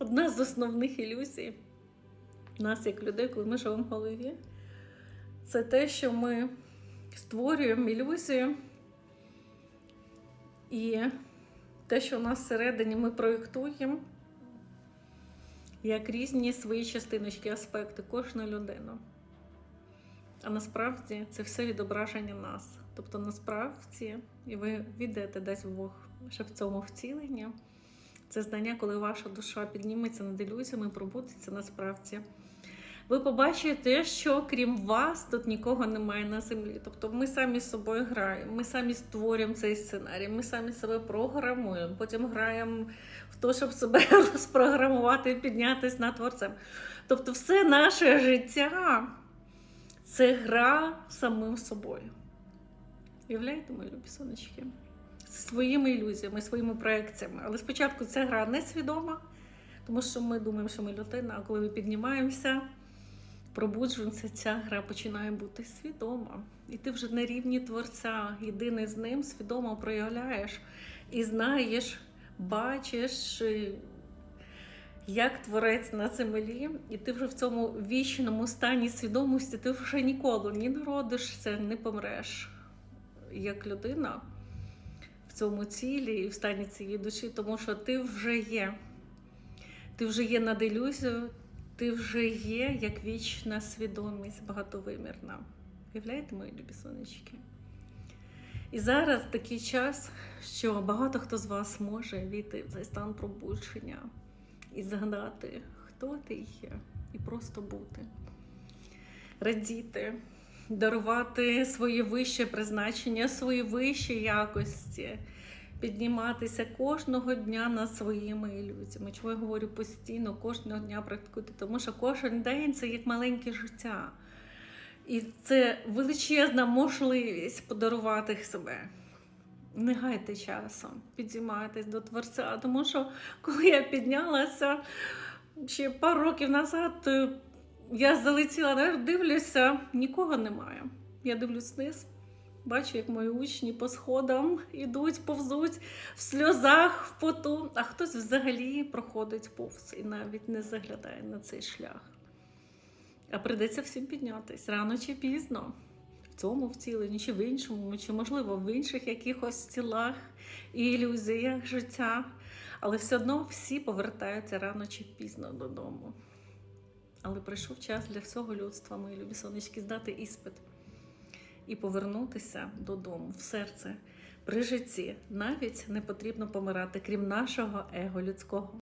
Одна з основних ілюзій нас, як людей, коли ми живемо в голові, це те, що ми створюємо ілюзію, і те, що у нас всередині ми проєктуємо, як різні свої частиночки, аспекти, кожна людина. А насправді це все відображення нас. Тобто, насправді, і ви віддаєте десь в Бог, що в цьому втіленні. Це знання, коли ваша душа підніметься над ілюзіями, пробудеться насправді. Ви побачите, що крім вас тут нікого немає на землі. Тобто ми самі з собою граємо, ми самі створюємо цей сценарій, ми самі себе програмуємо, потім граємо в те, щоб себе розпрограмувати і піднятися над творцем. Тобто, все наше життя це гра самим собою. Уявляєте, мої любі сонечки? Своїми ілюзіями, своїми проекціями. Але спочатку ця гра несвідома, тому що ми думаємо, що ми людина, а коли ми піднімаємося, пробуджуємося, ця гра починає бути свідома. І ти вже на рівні творця, єдиний з ним, свідомо проявляєш і знаєш, бачиш, як творець на землі, і ти вже в цьому вічному стані свідомості, ти вже ніколи ні народишся, не помреш як людина цьому цілі і в стані цієї душі, тому що ти вже є. Ти вже є над ілюзією, ти вже є як вічна свідомість багатовимірна. Уявляєте, мої любі сонечки? І зараз такий час, що багато хто з вас може війти в цей стан пробудження і згадати, хто ти є, і просто бути, радіти, дарувати своє вище призначення, свої вищі якості, підніматися кожного дня над своїми ілюзіями. Чому я говорю постійно, кожного дня практикуйте, тому що кожен день це як маленьке життя. І це величезна можливість подарувати себе. Не гайте часом, підіймайтесь до Творця. Тому що коли я піднялася ще пару років назад, то я залетіла, дивлюся, нікого немає. Я дивлюсь вниз, бачу, як мої учні по сходам ідуть, повзуть в сльозах, в поту, а хтось взагалі проходить повз і навіть не заглядає на цей шлях. А прийдеться всім піднятись рано чи пізно. В цьому втіленні, чи в іншому, чи, можливо, в інших якихось тілах і ілюзіях життя. Але все одно всі повертаються рано чи пізно додому. Але прийшов час для всього людства, мої любі сонечки, здати іспит і повернутися додому, в серце. При житті навіть не потрібно помирати, крім нашого его людського.